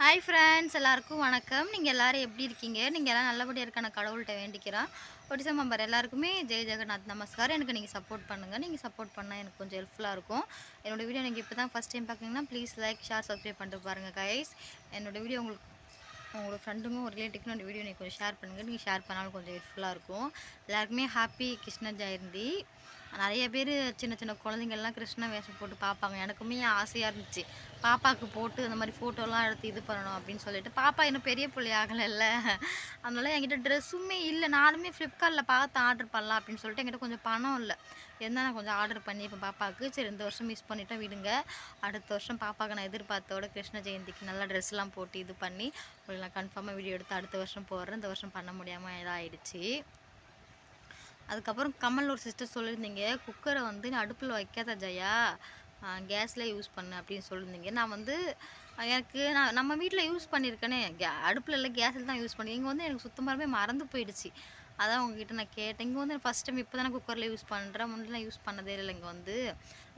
Hi friends எல்லாருக்கும் வணக்கம். நீங்கள் எல்லோரும் எப்படி இருக்கீங்க? நீங்கள் எல்லாம் நல்லபடியாக இருக்கான கடவுள்கிட்ட வேண்டிக்கிறேன் ஒடிசா மெம்பர் எல்லாருக்குமே ஜெய் ஜெகநாத் நமஸ்கார் எனக்கு நீங்கள் சப்போர்ட் பண்ணுங்கள் நீங்கள் சப்போர்ட் பண்ணால் எனக்கு கொஞ்சம் ஹெல்ப்ஃபுல்லாக இருக்கும். என்னோடய வீடியோ நீங்கள் இப்போ தான் ஃபஸ்ட் டைம் பார்க்குறீங்கன்னா ப்ளீஸ் லைக் ஷேர் சப்ஸ்கிரைப் பண்ணிட்டு பாருங்கள் கைஸ் என்னோட வீடியோ உங்களுக்கு உங்களோட ஃப்ரெண்டுங்க ஒரு ரிலேட்டிவ்க்கும் அந்த வீடியோ நீங்கள் கொஞ்சம் ஷேர் பண்ணுங்கள் நீங்கள் ஷேர் பண்ணாலும் கொஞ்சம் ஹெல்ப்ஃபுல்லாக இருக்கும். எல்லாருக்குமே ஹாப்பி கிருஷ்ண ஜெயந்தி. நிறைய பேர் சின்ன சின்ன குழந்தைங்கள்லாம் கிருஷ்ண வேஷம் போட்டு பார்ப்பாங்க எனக்குமே ஆசையாக இருந்துச்சு. பாப்பாவுக்கு போட்டு அந்த மாதிரி ஃபோட்டோலாம் எடுத்து இது பண்ணணும் அப்படின்னு சொல்லிட்டு. பாப்பா இன்னும் பெரிய பிள்ளை ஆகலைல்ல. அதனால என்கிட்ட ட்ரெஸ்ஸுமே இல்லை. நானுமே ஃப்ளிப்கார்ட்டில் பார்த்து ஆர்டர் பண்ணலாம் அப்படின்னு சொல்லிட்டு என்கிட்ட கொஞ்சம் பணம் இல்லை. இருந்தால் நான் கொஞ்சம் ஆர்டர் பண்ணி இப்போ பாப்பாவுக்கு சரி இந்த வருஷம் மிஸ் பண்ணிட்டோம் விடுங்க. அடுத்த வருஷம் பாப்பாவுக்கு நான் எதிர்பார்த்தோட கிருஷ்ண ஜெயந்திக்கு நல்லா ட்ரெஸ்லாம் போட்டு இது பண்ணி உங்களுக்கு நான் கன்ஃபார்மாக வீடியோ எடுத்து அடுத்த வருஷம் போடுறேன். இந்த வருஷம் பண்ண முடியாமல் இதாகிடுச்சு அதுக்கப்புறம் கமல் ஒரு சிஸ்டர் சொல்லியிருந்தீங்க குக்கரை வந்து நான் அடுப்பில் வைக்காத ஜெயா. கேஸில் யூஸ் பண்ணு அப்படின்னு சொல்லியிருந்தீங்க. நான் வந்து எனக்கு நான் நம்ம வீட்டில் யூஸ் பண்ணியிருக்கேனே. கே அடுப்பில் இல்லை கேஸில் தான் யூஸ் பண்ணி. இங்கே வந்து எனக்கு சுத்தமாகவே மறந்து போயிடுச்சு. அதான் உங்ககிட்ட நான் கேட்டேன். இங்கே வந்து ஃபஸ்ட் டைம் இப்போ தானே குக்கரில் யூஸ் பண்ணுறேன் முன்னெலாம் யூஸ் பண்ணதே இல்லை இங்கே வந்து.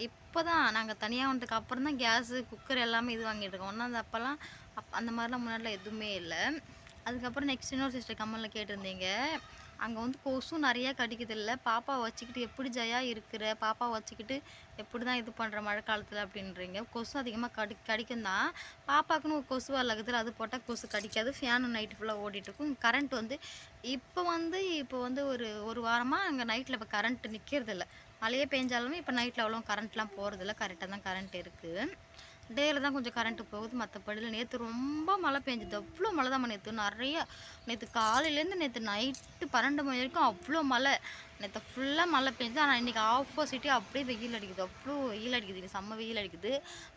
இப்போ தான் நாங்கள் தனியாக வந்ததுக்கு அப்புறம் தான் கேஸு குக்கர் எல்லாமே இது வாங்கிட்டு இருக்கோம். ஒன்றாவது அப்போல்லாம் அப் அந்த மாதிரிலாம் முன்னாடிலாம் எதுவுமே இல்லை. அதுக்கப்புறம் நெக்ஸ்ட் இன்னொரு சிஸ்டர் கம்மலில் கேட்டிருந்தீங்க. அங்கே வந்து கொசும் நிறையா கடிக்குது இல்லை பாப்பாவை வச்சுக்கிட்டு எப்படி ஜெயா இருக்கிற? பாப்பாவை வச்சுக்கிட்டு எப்படி தான் இது பண்ணுற மழை காலத்தில் அப்படின்றீங்க. கொசு அதிகமாக கடி கடிக்கும் தான் பாப்பாக்குன்னு ஒரு கொசு வளர்க்குதுல அது போட்டால் கொசு கடிக்காது. ஃபேனு நைட்டு ஃபுல்லாக ஓடிட்டுருக்கும். கரண்ட் வந்து இப்போ வந்து இப்போ வந்து ஒரு ஒரு வாரமாக அங்கே நைட்டில் இப்போ கரண்ட் நிற்கிறது இல்லை மழையே பெஞ்சாலுமே இப்போ நைட்டில் அவ்வளோ கரண்ட்லாம் போகிறதில்ல கரெக்டாக தான் கரண்ட் இருக்குது டேயில் தான் கொஞ்சம் கரண்ட்டு போகுது. மற்றபடியில் நேற்று ரொம்ப மழை பெஞ்சுது. அவ்வளோ மழை தான் நேற்று நிறைய நேற்று காலையிலேருந்து நேற்று நைட்டு பன்னெண்டு மணி வரைக்கும் அவ்வளோ மழை. நேற்று ஃபுல்லாக மழை பெஞ்சு ஆனால் இன்றைக்கி ஆப்போசிட்டே அப்படியே வெயில் அடிக்குது. அவ்வளோ வெயில் அடிக்குது இங்கே செம்ம வெயில் அடிக்குது.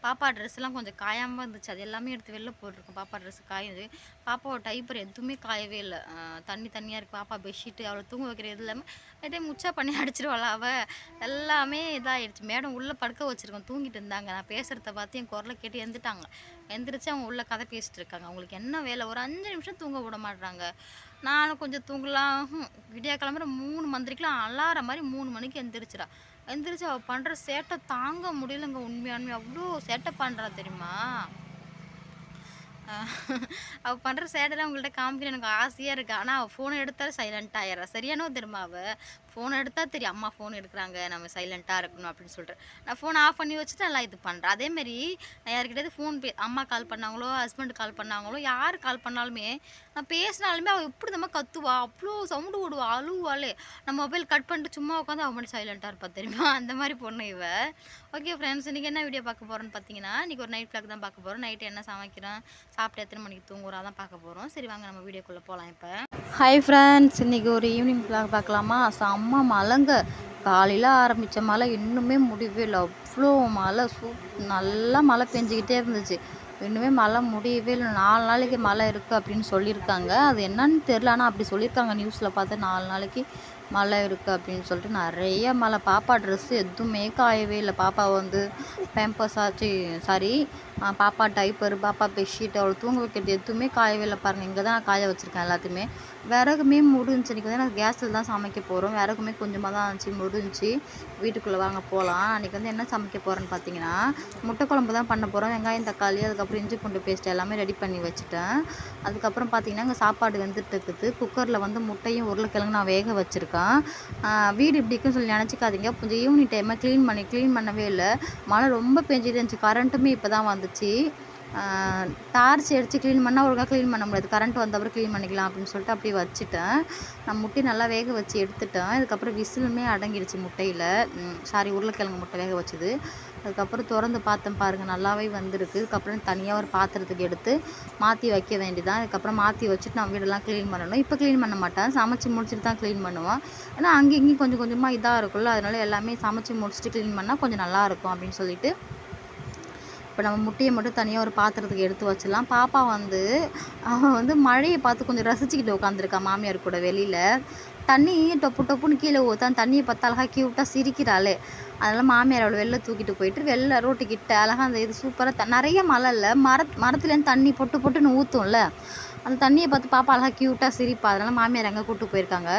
பாப்பா ட்ரெஸ்லாம் கொஞ்சம் காயாமல் இருந்துச்சு. அது எல்லாமே எடுத்து வெளில போட்டிருக்கோம். பாப்பா ட்ரெஸ் காயுது. பாப்பாவோட டைப்பர் எதுவுமே காயவே இல்லை. தண்ணி தண்ணியாக இருக்குது பாப்பா பெட்ஷீட்டு அவளை தூங்க வைக்கிறது இல்லாமல் அப்படியே முச்சா பண்ணி அடிச்சிருவாளா அவள் எல்லாமே இதாகிடுச்சு மேடம் உள்ளே படுக்க வச்சுருக்கோம். தூங்கிட்டு இருந்தாங்க. நான் பேசுகிறத பார்த்து என் குரலை கேட்டு எழுந்துட்டாங்க எந்திரிச்சு அவங்க உள்ள கதை பேசிட்டு இருக்காங்க. அவங்களுக்கு என்ன வேலை? ஒரு அஞ்சு நிமிஷம் தூங்க விட மாட்டுறாங்க நானும் கொஞ்சம் தூங்கலாம். விடியா கிளம்புற மூணு மந்திரிக்கெலாம் அலார மாதிரி மூணு மணிக்கு எந்திரிச்சிடா எந்திரிச்சு அவள் பண்ணுற சேட்டை தாங்க முடியலங்க உண்மையானுமே அவ்வளோ சேட்டை பண்ணுறா தெரியுமா? அவள் பண்ணுற சேட்டெல்லாம் உங்கள்கிட்ட காமிக்கணும் எனக்கு ஆசையாக இருக்குது ஆனால் அவள் ஃபோனை எடுத்தாலும் சைலண்ட் ஆயிடுறா. சரியானோ தெரியுமா அவள் ஃபோன் எடுத்தால் தெரியும். அம்மா ஃபோன் எடுக்கிறாங்க நம்ம சைலண்ட்டாக இருக்கணும் அப்படின்னு சொல்லிட்டு. நான் ஃபோன் ஆஃப் பண்ணி வச்சுட்டு நல்லா இது பண்ணுறேன் அதேமாரி நான் யார்கிட்டயாவது ஃபோன் பே அம்மா கால் பண்ணாங்களோ ஹஸ்பண்ட் கால் பண்ணாங்களோ யார் கால் பண்ணாலுமே நான் பேசினாலுமே அவள் எப்படி நம்ம கத்துவா? அவ்வளோ சவுண்டு ஓடுவா அழுவாளே. நம்ம மொபைல் கட் பண்ணிட்டு சும்மா உட்காந்து அவள் மட்டும் சைலண்ட்டாக இருப்பா தெரியுமா? அந்த மாதிரி பொண்ணு இவ. ஓகே ஃப்ரெண்ட்ஸ் இன்றைக்கி என்ன வீடியோ பார்க்க போகிறோன்னு பார்த்தீங்கன்னா இன்றைக்கி ஒரு நைட் vlog தான் பார்க்க போகிறோம் நைட்டு என்ன சமைக்கிறோம் சாப்பிட்டு எத்தனை மணிக்கு தூங்குறா தான் பார்க்க போகிறோம் சரி வாங்க நம்ம வீடியோக்குள்ளே போகலாம் இப்போ. ஹாய் ஃப்ரெண்ட்ஸ் இன்றைக்கி ஒரு ஈவினிங் vlog பார்க்கலாமா? செம்ம மழைங்க. காலையில் ஆரம்பித்த மழை இன்னுமே முடியவே இல்லை. அவ்வளோ மழை சூப் நல்லா மழை பெஞ்சிக்கிட்டே இருந்துச்சு. இன்னுமே மழை முடியவே இல்லை. நாலு நாளைக்கு மழை இருக்குது அப்படின்னு சொல்லியிருக்காங்க. அது என்னன்னு தெரில ஆனால் அப்படி சொல்லியிருக்காங்க நியூஸில் பார்த்து நாலு நாளைக்கு மழை இருக்குது அப்படின்னு சொல்லிட்டு நிறைய மழை. பாப்பா ட்ரெஸ்ஸு எதுவுமே காயவே இல்லை. பாப்பா வந்து பேம்பர்ஸ் ஆச்சு. சாரி பாப்பா டைப்பர் பாப்பா பெட்ஷீட் அவளை தூங்க வைக்கிறது எதுவுமே காயவே இல்லை பாருங்கள் இங்கே தான் நான் காய வச்சுருக்கேன் எல்லாத்தையுமே. விறகுமே முடிஞ்சு அன்றைக்கி வந்து நான் கேஸில் தான் சமைக்க போகிறோம் விறகுமே கொஞ்சமாக தான் இருந்துச்சு முடிஞ்சு வீட்டுக்குள்ளே வாங்க போகலாம் அன்றைக்கி வந்து என்ன சமைக்க போகிறேன்னு பார்த்தீங்கன்னா முட்டை குழம்பு தான் பண்ண போகிறோம் வெங்காயம் தக்காளி அதுக்கப்புறம் இஞ்சி பூண்டு பேஸ்ட் எல்லாமே ரெடி பண்ணி வச்சுட்டேன். அதுக்கப்புறம் பார்த்தீங்கன்னா இங்கே சாப்பாடு வந்துட்டு இருக்குது. குக்கரில் வந்து முட்டையும் உருளைக்கிழங்கு நான் வேக வச்சுருக்கேன். வீடு இப்படிக்கும் சொல்லி நினச்சிக்காதீங்க. கொஞ்சம் ஈவினிங் டைமாக க்ளீன் பண்ணி க்ளீன் பண்ணவே இல்லை. மழை ரொம்ப பெஞ்சிட்டு இருந்துச்சு. கரண்ட்டுமே இப்போ தான் வந்துச்சு. டார்ச் அடித்து க்ளீன் பண்ணால் ஒழுங்காக க்ளீன் பண்ண முடியாது. கரண்ட் வந்தப்பறம் க்ளீன் பண்ணிக்கலாம் அப்படின்னு சொல்லிட்டு அப்படியே வச்சுட்டேன். நான் முட்டை நல்லா வேக வச்சு எடுத்துட்டேன். இதுக்கப்புறம் விசிலுமே அடங்கிடுச்சு முட்டையில். சாரி உருளைக்கிழங்கு முட்டை வேக வச்சது. அதுக்கப்புறம் திறந்து பார்த்தேன் பாருங்கள் நல்லாவே வந்திருக்கு. இதுக்கப்புறம் தனியாக ஒரு பாத்திரத்துக்கு எடுத்து மாற்றி வைக்க வேண்டியதான் அதுக்கப்புறம் மாற்றி வச்சுட்டு நான் வீடெல்லாம் க்ளீன் பண்ணணும். இப்போ க்ளீன் பண்ண மாட்டேன். சமைச்சு முடிச்சுட்டு தான் க்ளீன் பண்ணுவோம் ஏன்னா அங்கே இங்கேயும் கொஞ்சம் கொஞ்சமாக இதாக இருக்கும்ல. அதனால எல்லாமே சமைச்சு முடிச்சுட்டு க்ளீன் பண்ணால் கொஞ்சம் நல்லாயிருக்கும் அப்படின்னு சொல்லிட்டு இப்போ நம்ம முட்டையை மட்டும் தனியாக ஒரு பாத்திரத்துக்கு எடுத்து வச்சிடலாம். பாப்பா வந்து அவன் வந்து மழையை பார்த்து கொஞ்சம் ரசிச்சுக்கிட்டு உட்காந்துருக்கா மாமியார் கூட வெளியில். தண்ணி டொப்பு டொப்புன்னு கீழே ஊற்றான் தண்ணியை பார்த்து அழகாக கியூட்டாக சிரிக்கிறாளே. அதனால் மாமியார் அவளை வெளில தூக்கிட்டு போயிட்டு வெளில ரோட்டுக்கிட்ட அழகாக அந்த இது சூப்பராக த நிறைய மழை இல்லை மர மரத்துலேருந்து தண்ணி பொட்டு பொட்டுன்னு ஊற்றும்ல அந்த தண்ணியை பார்த்து பாப்பா அழகாக க்யூட்டாக சிரிப்பா. அதனால் மாமியார் அங்கே கூப்பிட்டு போயிருக்காங்க.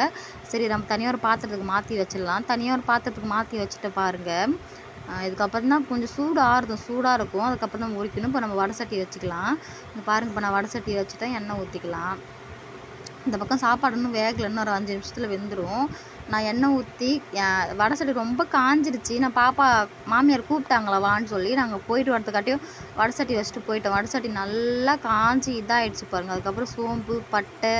சரி நம்ம தனியாக ஒரு பாத்திரத்துக்கு மாற்றி வச்சிடலாம். தனியாக ஒரு பாத்திரத்துக்கு மாற்றி வச்சுட்டு பாருங்கள் இதுக்கப்புறம் தான் கொஞ்சம் சூடு ஆறுதும் சூடாக இருக்கும். அதுக்கப்புறம் தான் உரிக்கணும் இப்போ நம்ம வடை சட்டி வச்சுக்கலாம். இங்க பாருங்க இப்போ நான் வடை சட்டி வச்சுட்டேன். எண்ணெய் ஊற்றிக்கலாம் இந்த பக்கம் சாப்பாடு இன்னும் வேகலை. இன்னும் ஒரு அஞ்சு நிமிஷத்தில் வெந்துடும் நான் எண்ணெய் ஊற்றி வடை சட்டி ரொம்ப காஞ்சிருச்சு. நான் பாப்பா மாமியார் கூப்பிட்டாங்களா வான்னு சொல்லி நாங்கள் போயிட்டு வரதுக்காட்டியும் வடை சட்டி வச்சுட்டு போயிட்டோம் வடை சட்டி நல்லா காஞ்சி இதாகிடுச்சு பாருங்கள் அதுக்கப்புறம் சோம்பு பட்டை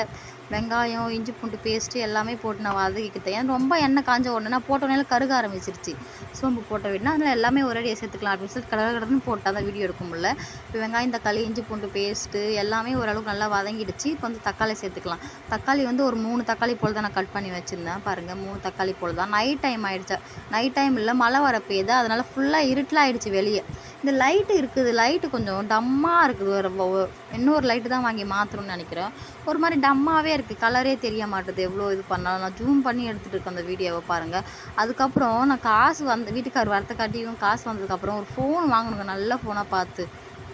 வெங்காயம் இஞ்சி பூண்டு பேஸ்ட்டு எல்லாமே போட்டு நான் வதக்கிக்கிட்டேன். ஏன்னா ரொம்ப எண்ணெய் காஞ்ச உடனே நான் போட்ட உடனே கருக ஆரம்பிச்சிருச்சு. சோம்பு போட்ட விடனா அதில் எல்லாமே ஒரேடியாக சேர்த்துக்கலாம். அப்படின்னு சொல்லிட்டு கடை கடன்னு போட்டால் தான் வீடியோ எடுக்க முடியல. இப்போ வெங்காயம் தக்காளி இஞ்சி பூண்டு பேஸ்ட்டு எல்லாமே ஓரளவுக்கு நல்லா வதங்கிடுச்சு. இப்போ வந்து தக்காளி சேர்த்துக்கலாம். தக்காளி வந்து ஒரு மூணு தக்காளி போல் தான் நான் கட் பண்ணி வச்சுருந்தேன். பாருங்கள் மூணு தக்காளி போல் தான். நைட் டைம் ஆகிடுச்சா நைட் டைம் இல்லை மழை வர பெய்யுது அதனால் ஃபுல்லாக இருட்டில் ஆகிடுச்சு வெளியே. இந்த லைட்டு இருக்குது லைட்டு கொஞ்சம் டம்மாக இருக்குது இன்னொரு லைட்டு தான் வாங்கி மாற்றணும்னு நினைக்கிறேன். ஒரு மாதிரி டம்மாவே இருக்குது கலரே தெரிய மாட்டுது. எவ்வளோ இது பண்ணாலும். நான் ஜூம் பண்ணி எடுத்துகிட்டு இருக்கேன் அந்த வீடியோவை பாருங்கள் அதுக்கப்புறம் நான் காசு வந்து வீட்டுக்கார் வரத்துக்காட்டியும் காசு வந்ததுக்கப்புறம் ஒரு ஃபோன் வாங்கணுங்க. நல்ல ஃபோனாக பார்த்து.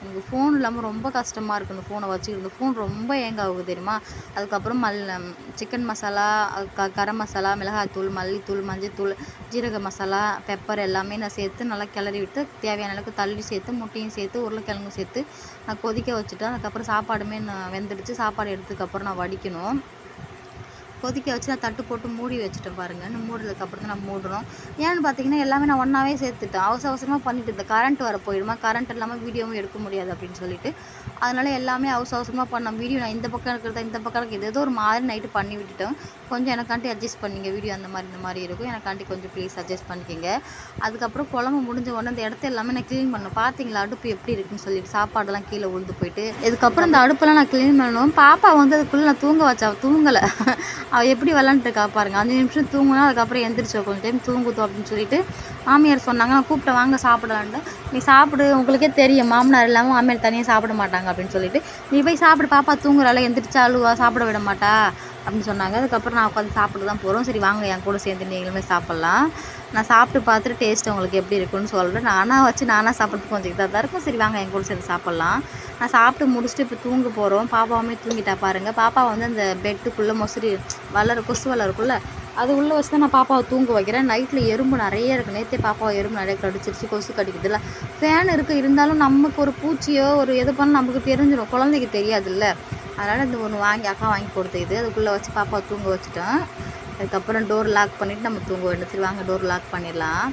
எனக்கு ஃபோன் இல்லாமல் ரொம்ப கஷ்டமாக இருக்குது இந்த ஃபோனை வச்சுக்கிறது ஃபோன் ரொம்ப ஏங்க ஆகுது தெரியுமா? அதுக்கப்புறம் மல் சிக்கன் மசாலா க கரம் மசாலா மிளகாய்த்தூள் மல்லித்தூள் மஞ்சத்தூள் ஜீரக மசாலா பெப்பர் எல்லாமே நான் சேர்த்து நல்லா கிளறி விட்டு தேவையான அளவுக்கு தள்ளி சேர்த்து முட்டையும் சேர்த்து உருளைக்கிழங்கும் சேர்த்து நான் கொதிக்க வச்சுட்டேன். அதுக்கப்புறம் சாப்பாடுமே நான் வெந்துடுச்சு. சாப்பாடு எடுத்ததுக்கப்புறம் நான் வடிக்கணும். கொதிக்க வச்சு நான் தட்டு போட்டு மூடி வச்சுட்டேன் பாருங்கள் இன்னும் அப்புறம் தான் நான் மூடுறோம். ஏன்னு பார்த்தீங்கன்னா எல்லாமே நான் ஒன்றாவே சேர்த்துட்டேன். அவசர அவசரமாக பண்ணிட்டு இந்த கரண்ட் வர போயிடுமா? கரண்ட் இல்லாமல் வீடியோவும் எடுக்க முடியாது அப்படின்னு சொல்லிட்டு. அதனால் எல்லாமே அவசர அவசரமாக பண்ண வீடியோ நான் இந்த பக்கம் இருக்கிறத இந்த பக்கம் இருக்கிறது ஏதோ ஒரு மாதிரி நைட்டு பண்ணி விட்டுட்டேன். கொஞ்சம் எனக்காண்டி அட்ஜஸ்ட் பண்ணிங்க வீடியோ அந்த மாதிரி இந்த மாதிரி இருக்கும். எனக்காண்டி கொஞ்சம் ப்ளீஸ் அட்ஜஸ்ட் பண்ணிக்கோங்க. அதுக்கப்புறம் குழம்பு முடிஞ்ச உடனே இந்த இடத்த எல்லாமே நான் க்ளீன் பண்ணேன் பார்த்தீங்களா அடுப்பு எப்படி இருக்குன்னு சொல்லிட்டு சாப்பாடெல்லாம் கீழே விழுந்து போயிட்டு இதுக்கப்புறம் இந்த அடுப்பெல்லாம் நான் க்ளீன் பண்ணணும். பாப்பா வந்து அதுக்குள்ளே நான் தூங்க வச்சா தூங்கலை. அவள் எப்படி விளாண்டுருக்கா பாருங்க. அஞ்சு நிமிஷம் தூங்கினா அதுக்கப்புறம் எந்திரிச்சோம் கொஞ்சம் டைம் தூங்குதோ அப்படின்னு சொல்லிட்டு மாமியார் சொன்னாங்க. நான் கூப்பிட்ட வாங்க சாப்பிடலான்ட்டு. நீ சாப்பிடு உங்களுக்கே தெரியும். மாமனார் இல்லாமல் மாமியார் தனியாக சாப்பிட மாட்டாங்க அப்படின்னு சொல்லிட்டு நீ போய் சாப்பிடு பாப்பா தூங்குறால எந்திரிச்சா அழுவா சாப்பிட விட மாட்டா. அப்படின்னு சொன்னாங்க. அதுக்கப்புறம் நான் உட்காந்து சாப்பிட்டு தான் போகிறோம் சரி வாங்க என் கூட சேர்ந்து நீங்களுமே சாப்பிட்லாம். நான் சாப்பிட்டு பார்த்துட்டு டேஸ்ட் உங்களுக்கு எப்படி இருக்குன்னு சொல்கிறேன் நானாக வச்சு நானாக சாப்பிட்றதுக்கு கொஞ்சம் இதாக தான் இருக்கும். சரி வாங்க என் கூட சேர்ந்து சாப்பிட்லாம். நான் சாப்பிட்டு முடிச்சுட்டு இப்போ தூங்க போகிறோம் பாப்பாவுமே தூங்கிட்டா பாருங்கள் பாப்பா வந்து அந்த பெட்டுக்குள்ளே மொசரி வளர கொசு வளருக்குள்ள அது உள்ளே வச்சு தான் நான் பாப்பாவை தூங்க வைக்கிறேன். நைட்டில் எறும்பு நிறைய இருக்குது நேற்றே பாப்பாவை எறும்பு நிறைய கடிச்சிருச்சு. கொசு கடிக்குதுல்ல. ஃபேன் இருக்குது இருந்தாலும் நமக்கு ஒரு பூச்சியோ ஒரு எது பண்ணால் நமக்கு தெரிஞ்சிடும் குழந்தைக்கு தெரியாதுல்ல. அதனால் இந்த ஒன்று வாங்கி அக்கா வாங்கி கொடுத்தது. அதுக்குள்ளே வச்சு பாப்பாவை தூங்க வச்சுட்டோம். அதுக்கப்புறம் டோர் லாக் பண்ணிவிட்டு நம்ம தூங்க வேண்டும் சரி வாங்க டோர் லாக் பண்ணிடலாம்.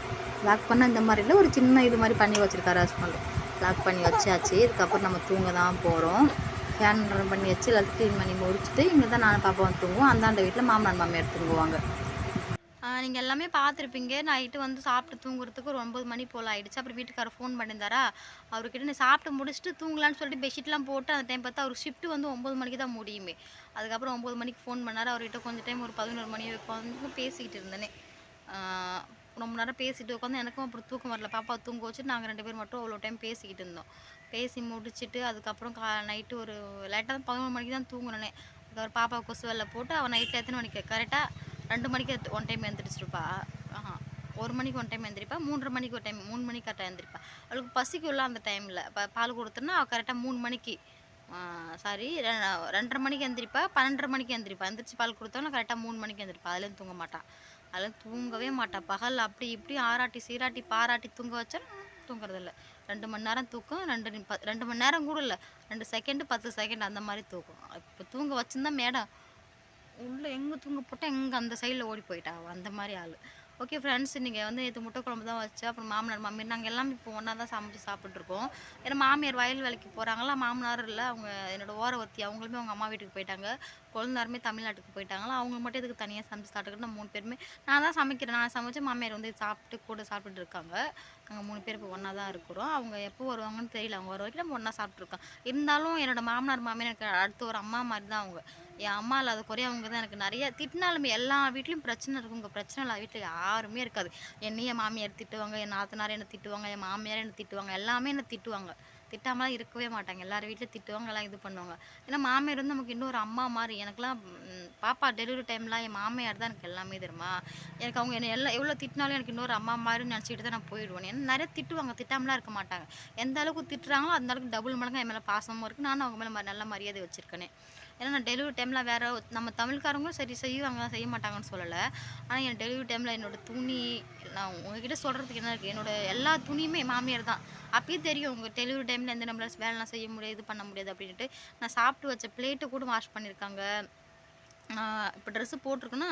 லாக் பண்ணால் இந்த மாதிரி இல்லை ஒரு சின்ன இது மாதிரி பண்ணி வச்சுருக்காரு ஹஸ்பண்ட் லாக் பண்ணி வச்சாச்சு. இதுக்கப்புறம் நம்ம தூங்க தான் போகிறோம் ஃபேன் ரன் பண்ணி வச்சு எல்லாத்தையும் க்ளீன் பண்ணி முடிச்சுட்டு இங்கே தான் நானும் பாப்பாவும் தூங்குவோம். அந்தாண்ட வீட்டில் மாமனார் மாமியார் தூங்குவாங்க. நீங்கள் எல்லாமே பார்த்துருப்பீங்க. நைட்டு வந்து சாப்பிட்டு தூங்குறதுக்கு ஒரு ஒன்பது மணி போல் ஆகிடுச்சு அப்புறம் வீட்டுக்காரர் ஃபோன் பண்ணியிருந்தாரா? அவர்கிட்ட நான் சாப்பிட்டு முடிச்சுட்டு தூங்கலான்னு சொல்லிட்டு பெட்ஷீட்லாம் போட்டு அந்த டைம் பார்த்தா அவர் ஷிஃப்ட் வந்து ஒம்பது மணிக்கு தான் முடியுமே. அதுக்கப்புறம் ஒம்பது மணிக்கு ஃபோன் பண்ணார். அவர்கிட்ட கொஞ்சம் டைம் ஒரு பதினோரு மணி உட்காந்து பேசிக்கிட்டு இருந்தேனே. ரொம்ப நேரம் பேசிட்டு உட்காந்து எனக்கும் அப்புறம் தூக்கம் வரல. பாப்பா தூங்க வச்சுட்டு நாங்கள் ரெண்டு பேர் மட்டும் அவ்வளோ டைம் பேசிக்கிட்டு இருந்தோம். பேசி முடிச்சுட்டு அதுக்கப்புறம் கா நைட்டு ஒரு லேட்டாக தான் பதினொரு மணிக்கு தான் தூங்கினேனே. அதுக்கப்புறம் பாப்பா கொசு வெளில போட்டு அவன் நைட்டில் எத்தனை மணிக்கு? கரெக்டாக ரெண்டு மணிக்கு ஒன் டைம் எழுந்திரிச்சிருப்பா ஆஹா. ஒரு மணிக்கு ஒன் டைம் எழுந்திரிப்பா மூன்றரை மணிக்கு ஒரு டைம் மூணு மணிக்கு கரெக்டாக எழுந்திரிப்பா அவளுக்கு பசிக்குள்ள அந்த டைமில் இப்போ பால் கொடுத்தோன்னா அவள் கரெக்டாக மூணு மணிக்கு சாரி ரெண்டரை மணிக்கு எந்திரிப்பா பன்னெண்டரை மணிக்கு எந்திரிப்பா. எந்திரிச்சு பால் கொடுத்தோன்னா கரெக்டாக மூணு மணிக்கு எந்திரிப்பா. அதுலேருந்து தூங்க மாட்டான் அதெல்லாம் தூங்கவே மாட்டான் பகல் அப்படி இப்படி ஆராட்டி சீராட்டி பாராட்டி தூங்க வச்சா தூங்குறதில்ல ரெண்டு மணி நேரம் தூக்கம் ரெண்டு ரெண்டு மணி நேரம் கூட இல்லை. ரெண்டு செகண்டு பத்து செகண்ட் அந்த மாதிரி தூக்கம். இப்போ தூங்க வச்சிருந்தா மேடம் உள்ளே எங்கே தூங்க போட்டால் எங்கே அந்த சைடில் ஓடி போயிட்டா அந்த மாதிரி ஆள். ஓகே ஃப்ரெண்ட்ஸ் நீங்கள் வந்து இது முட்டை குழம்பு தான் வச்சு அப்புறம் மாமனார் மாமியார் நாங்கள் எல்லாமே இப்போ ஒன்றா தான் சமைச்சு சாப்பிட்ருக்கோம் ஏன்னா மாமியார் வயல் வேலைக்கு போகிறாங்களா மாமனார் இல்லை அவங்க என்னோட ஓரவத்தி அவங்களுமே அவங்க அம்மா வீட்டுக்கு போயிட்டாங்க. கொழுந்தாருமே தமிழ்நாட்டுக்கு போயிட்டாங்களா? அவங்க மட்டும் இதுக்கு தனியாக சமைச்சு சாப்பிட்டுக்கிட்டு மூணு பேருமே நான் தான் சமைக்கிறேன். நான் சமைச்சு மாமியார் வந்து சாப்பிட்டு கூட சாப்பிட்டுட்டு இருக்காங்க. நாங்கள் மூணு பேர் இப்போ ஒன்றா தான் இருக்கிறோம். அவங்க எப்போ வருவாங்கன்னு தெரியல. அவங்க வர வரைக்கும் நம்ம ஒன்றா சாப்பிட்ருக்கோம் இருந்தாலும் என்னோட மாமனார் மாமியார் எனக்கு அடுத்து ஒரு அம்மா மாதிரி தான் அவங்க. என் அம்மா இல்லாத குறைய அவங்க தான் எனக்கு நிறைய திட்டினாலுமே எல்லா வீட்லேயும் பிரச்சனை இருக்கும். உங்கள் பிரச்சனை இல்லை வீட்டில் யாருமே இருக்காது. என்னையும் என் மாமியார் திட்டுவாங்க. என் நாத்தனார் என்னை திட்டுவாங்க. என் மாமியார் என்னை திட்டுவாங்க. எல்லாமே என்னை திட்டுவாங்க. திட்டாமலாம் இருக்கவே மாட்டாங்க. எல்லார் வீட்லையும் திட்டுவாங்க எல்லாம் இது பண்ணுவாங்க. ஏன்னா மாமியார் வந்து நமக்கு இன்னொரு அம்மா மாதிரி எனக்குலாம் பாப்பா டெலிவரி டைம்லாம் என் மாமியார் தான் எனக்கு எல்லாமே தெரியுமா? எனக்கு அவங்க என்ன எல்லாம் எவ்வளோ திட்டினாலும் எனக்கு இன்னொரு அம்மா மாதிரி நினச்சிக்கிட்டு தான் நான் போயிடுவேன். ஏன்னா நிறைய திட்டுவாங்க. திட்டாமலாம் இருக்க மாட்டாங்க. எந்த அளவுக்கு திட்டுறாங்களோ அந்த அளவுக்கு டபுள் மடங்கு என் மேலே பாசமும் இருக்குது நானும் அவங்க மேலே நல்ல மரியாதை வச்சுருக்கேனே. ஏன்னா நான் டெலிவரி டைமில் வேறு நம்ம தமிழ்காரங்களும் சரி செய்வாங்க செய்ய மாட்டாங்கன்னு சொல்லலை. ஆனால் என் டெலிவரி டைமில் என்னோட துணி நான் உங்ககிட்ட சொல்கிறதுக்கு என்ன இருக்குது என்னோட எல்லா துணியுமே மாமியார் தான். அப்பயே தெரியும் உங்கள் டெலிவரி டைமில் எந்த நம்மளால வேலைலாம் செய்ய முடியாது இது பண்ண முடியாது அப்படின்ட்டு நான் சாப்பிட்டு வச்ச பிளேட்டு கூட வாஷ் பண்ணியிருக்காங்க இப்போ ட்ரெஸ்ஸு போட்டிருக்குன்னா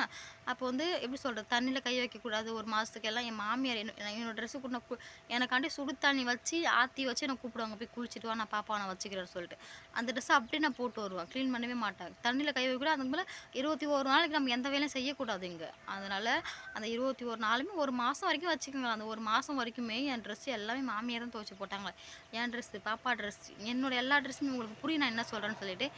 அப்போ வந்து எப்படி சொல்கிறது தண்ணியில் கை வைக்கக்கூடாது. ஒரு மாதத்துக்கு எல்லாம் என் மாமியார் என்ன என்னோடய ட்ரெஸ்ஸு கூட நான் எனக்காண்டி சுடு தண்ணி வச்சு ஆற்றி வச்சு என்னை கூப்பிடுவாங்க. போய் குளிச்சுட்டு வா நான் பாப்பா நான் வச்சுக்கிறேன்னு சொல்லிட்டு. அந்த ட்ரெஸ்ஸை அப்படியே நான் போட்டு வருவேன். க்ளீன் பண்ணவே மாட்டேன். தண்ணியில் கை வைக்கக்கூடாது. அதுக்கு மேலே இருபத்தி ஒரு நாளைக்கு நம்ம எந்த வேலையும் செய்யக்கூடாது இங்கே. அதனால் அந்த இருபத்தி ஒரு நாளுமே ஒரு மாதம் வரைக்கும் வச்சுக்கோங்க. அந்த ஒரு மாதம் வரைக்குமே என் ட்ரெஸ்ஸு எல்லாமே மாமியார் தான் துவச்சி போட்டாங்களே. என் ட்ரெஸ்ஸு பாப்பா ட்ரெஸ் என்னோடய எல்லா ட்ரெஸ்ஸுமே உங்களுக்கு புரியும் நான் என்ன சொல்கிறேன்னு சொல்லிட்டு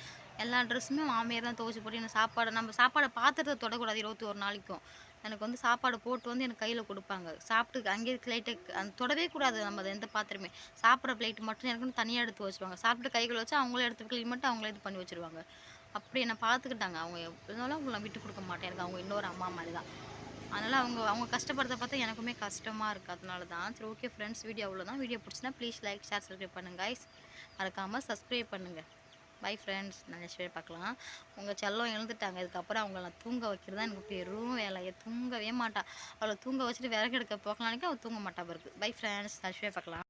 எல்லா ட்ரெஸ்ஸுமே மாமியார் தான் துவச்சி போட்டு எனக்கு சாப்பாடு நம்ம சாப்பாடை பாத்திரத்தை தொடக்கூடாது இருபத்தி ஒரு நாளைக்கும். எனக்கு வந்து சாப்பாடு போட்டு வந்து எனக்கு கையில் கொடுப்பாங்க. சாப்பிட்டு அங்கேயே பிளேட்டை அந்த தொடவே கூடாது நம்ம அது எந்த பாத்திரமே. சாப்பிட்ற பிளேட் மட்டும் எனக்கு தனியாக எடுத்து வச்சுருவாங்க. சாப்பிட்டு கைகளை வச்சு அவங்களே எடுத்து க்ளீன் மட்டும் அவங்களே இது பண்ணி வச்சுருவாங்க. அப்படி என்னை பார்த்துக்கிட்டாங்க அவங்க இருந்தாலும் அவங்கள விட்டு கொடுக்க மாட்டேன். எனக்கு அவங்க இன்னொரு அம்மா மாதிரி தான் அதனால் அவங்க அவங்க கஷ்டப்படுறத பார்த்தா எனக்குமே கஷ்டமாக இருக்குது அதனால தான் சரி ஓகே ஃப்ரெண்ட்ஸ் வீடியோ அவ்வளோதான் வீடியோ பிடிச்சினா ப்ளீஸ் லைக் ஷேர் சப்ஸ்கிரைப் பண்ணுங்கள் கைஸ் மறக்காமல் சப்ஸ்கிரைப் பண்ணுங்கள் பை ஃப்ரெண்ட்ஸ் நான் நெக்ஸ்ட் பார்க்கலாம். உங்கள் செல்லம் எழுந்துட்டாங்க. இதுக்கப்புறம் அவங்கள நான் தூங்க வைக்கிறது தான் எனக்கு பெரும் வேலையை தூங்கவே மாட்டா. அவளை தூங்க வச்சுட்டு விறகு எடுக்க போக்கலானிக்கு அவள் தூங்க மாட்டா பிறகு. பை ஃப்ரெண்ட்ஸ் நெக்ஸ்ட் வீடியோ பார்க்கலாம்.